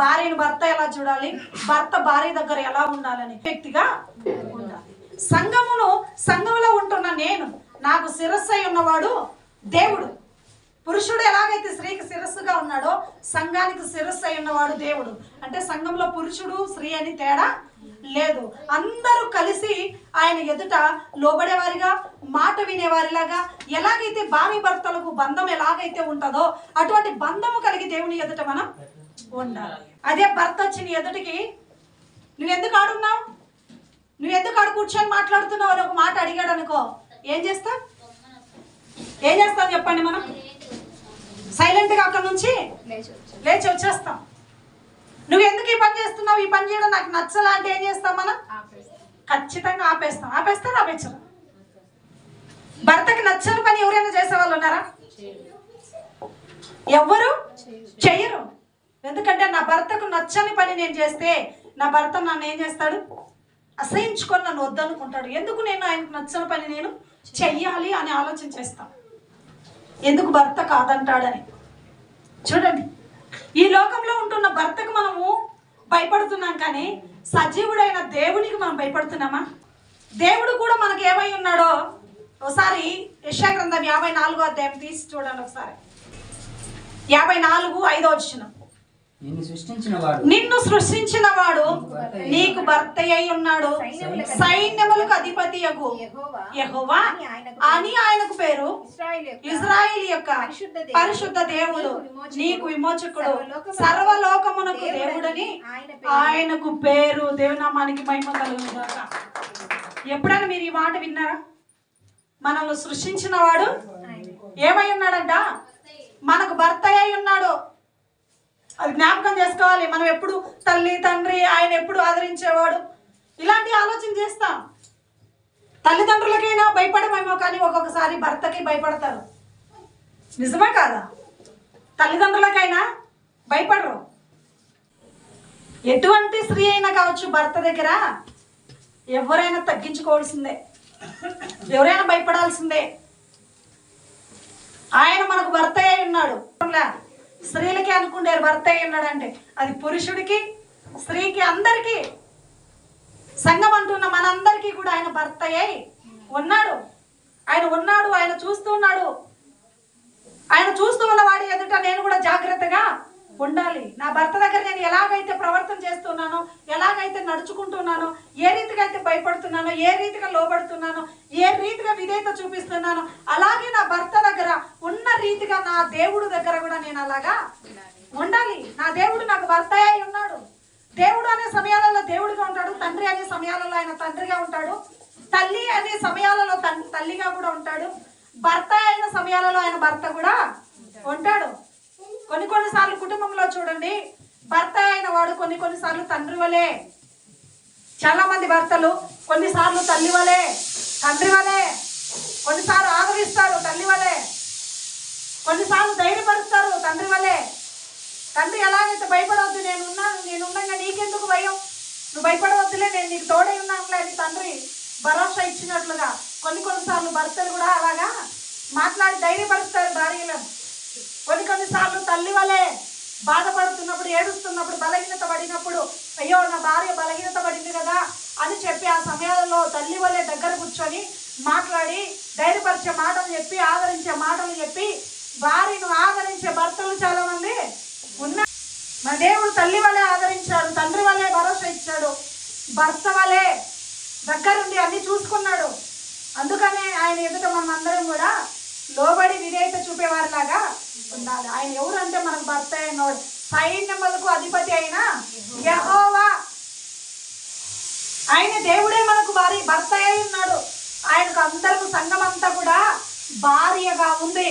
భార్యను భర్త ఎలా చూడాలి? భర్త భార్య దగ్గర ఎలా ఉండాలని వ్యక్తిగా ఉండాలి. సంఘములో సంఘములో ఉంటున్న నేను నాకు శిరస్సు ఉన్నవాడు దేవుడు. పురుషుడు ఎలాగైతే స్త్రీకి శిరస్సుగా ఉన్నాడో సంఘానికి శిరస్సు అయి ఉన్నవాడు దేవుడు. అంటే సంఘంలో పురుషుడు స్త్రీ అని తేడా లేదు. అందరూ కలిసి ఆయన ఎదుట లోబడేవారిగా మాట వినేవారిలాగా ఎలాగైతే భార్య భర్తలకు బంధం ఎలాగైతే ఉంటుందో అటువంటి బంధము కలిగి దేవుని ఎదుట మనం ఉండాలి. అదే భర్త వచ్చి నీ ఎదుటికి నువ్వు ఎందుకు ఆడున్నావు? నువ్వు ఎందుకు ఆడు కూర్చొని మాట్లాడుతున్నావు? అని ఒక మాట అడిగాడు అనుకో ఏం చేస్తా? ఏం చేస్తాం చెప్పండి మనం? సైలెంట్గా అక్కడ నుంచి లేచి వచ్చేస్తాం. నువ్వు ఎందుకు ఈ పని చేస్తున్నావు? ఈ పని చేయడం నాకు నచ్చలా అంటే ఏం చేస్తాం మనం? ఖచ్చితంగా ఆపేస్తాం. ఆపేస్తారా ఆపేచ్చరా భర్తకి నచ్చని పని ఎవరైనా చేసే వాళ్ళు ఉన్నారా ఎవ్వరు? చెయ్యరు ఎందుకంటే నా భర్తకు నచ్చని పని నేను చేస్తే నా భర్త నన్ను ఏం చేస్తాడు? అసహించుకొని నన్ను వద్దనుకుంటాడు. ఎందుకు నేను ఆయనకు నచ్చని పని నేను చెయ్యాలి అని ఆలోచన చేస్తాను ఎందుకు భర్త కాదంటాడని? చూడండి. ఈ లోకంలో ఉంటున్న భర్తకు మనము భయపడుతున్నాం కానీ సజీవుడైన దేవునికి మనం భయపడుతున్నామా? దేవుడు కూడా మనకు ఏమై ఉన్నాడో ఒకసారి యశాగ్రంథం యాభై నాలుగో అధ్యాయం తీసి చూడండి ఒకసారి. యాభై నాలుగు ఐదో వచ్చిన నిన్ను సృష్టించిన వాడు. నీకు భర్త అయి ఉన్నాడు. సైన్యములకు అధిపతి యెహోవా. అని ఆయనకు పేరు. ఇజ్రాయిల్ యొక్క పరిశుద్ధ దేవుడు, నీకు విమోచకుడు. సర్వలోకమునకు దేవుడని. ఆయనకు పేరు. దేవునామానికి మహిమ కలుగును గాక. ఎప్పుడైనా మీరు ఈ మాట విన్నారా? మనల్ని సృష్టించిన వాడు. ఏమై ఉన్నాడంట? మనకు భర్త అయి ఉన్నాడు. అది జ్ఞాపకం చేసుకోవాలి. మనం ఎప్పుడు తల్లి తండ్రి ఆయన ఎప్పుడు ఆదరించేవాడు? ఇలాంటి ఆలోచన చేస్తాం. తల్లిదండ్రులకైనా భయపడమేమో కానీ ఒక్కొక్కసారి భర్తకి భయపడతారు. నిజమే కాదా? తల్లిదండ్రులకైనా భయపడరు. ఎటువంటి స్త్రీ అయినా కావచ్చు భర్త దగ్గర ఎవరైనా తగ్గించుకోవాల్సిందే. ఎవరైనా భయపడాల్సిందే. ఆయన మనకు భర్త అయి ఉన్నాడు. లే, స్త్రీలకి అనుకుంటారు భర్త అయి ఉన్నాడంటే. అది పురుషుడికి స్త్రీకి అందరికీ. సంఘం అంటున్న మనందరికీ కూడా ఆయన భర్త అయి ఉన్నాడు. ఆయన ఉన్నాడు ఆయన చూస్తూ ఉన్నాడు. ఆయన చూస్తూ ఉన్నవాడి ఎదుట నేను కూడా జాగ్రత్తగా ఉండాలి. నా భర్త దగ్గర నేను ఎలాగైతే ప్రవర్తన చేస్తున్నానో ఎలాగైతే నడుచుకుంటున్నానో ఏ రీతిగా అయితే భయపడుతున్నానో ఏ రీతిగా లోబడుతున్నానో ఏ రీతిగా విధేయత చూపిస్తున్నానో అలాగే నా భర్త దగ్గర ఉన్న నా దేవుడు దగ్గర కూడా నేను అలాగా ఉండాలి. నా దేవుడు నాకు భర్త అయి ఉన్నాడు. దేవుడు అనే సమయాలలో దేవుడిగా ఉంటాడు తండ్రి అనే సమయాలలో ఆయన తండ్రిగా ఉంటాడు తల్లి అనే సమయాలలో తల్లిగా కూడా ఉంటాడు భర్త అయిన సమయాలలో ఆయన భర్త కూడా ఉంటాడు. కొన్ని కొన్నిసార్లు కుటుంబంలో చూడండి భర్త అయిన వాడు కొన్ని కొన్నిసార్లు తండ్రి వలే చాలా మంది భర్తలు కొన్నిసార్లు తల్లి వలే తండ్రి వలే కొన్నిసార్లు ఆదరిస్తారు తల్లి వలే. కొన్నిసార్లు ధైర్యపరుస్తారు తండ్రి వలే. తండ్రి ఎలాగైతే భయపడవద్దు నేను నేనుండగా నేను నీకెందుకు భయం? నువ్వు భయపడవద్దులే నేను నీకు తోడై ఉన్నానులే అని తండ్రి భరోసా ఇచ్చినట్లుగా కొన్ని కొన్నిసార్లు భర్తలు కూడా అలాగా మాట్లాడి ధైర్యపరుస్తారు భార్యలను కొన్ని కొన్నిసార్లు తల్లి వలె బాధపడుతున్నప్పుడు ఏడుస్తున్నప్పుడు బలహీనత పడినప్పుడు అయ్యో నా భార్య బలహీనత పడింది కదా అని చెప్పి ఆ సమయాలలో తల్లి వలె దగ్గర కూర్చొని మాట్లాడి ధైర్యపరిచే మాటలు చెప్పి ఆదరించే మాటలు చెప్పి భార్యను ఆదరించే భర్తలు చాలా మంది ఉన్నా మన దేవుడు తల్లి వలె ఆదరించాడు తండ్రి వలె భరోసా ఇచ్చాడు భర్త వలె దగ్గరుండి అన్ని చూసుకున్నాడు. అందుకనే ఆయన ఎదుట మనం అందరం కూడా లోబడి విధేయత చూపేవారిలాగా ఉండాలి. ఆయన ఎవరంటే మనకు భర్త అయినోడు. సైన్యములకు అధిపతి అయిన యహోవా. ఆయన దేవుడే మనకు వారి భర్త అయి ఉన్నాడు. ఆయనకు అందరకు సంఘమంతా కూడా భార్యగా ఉంది.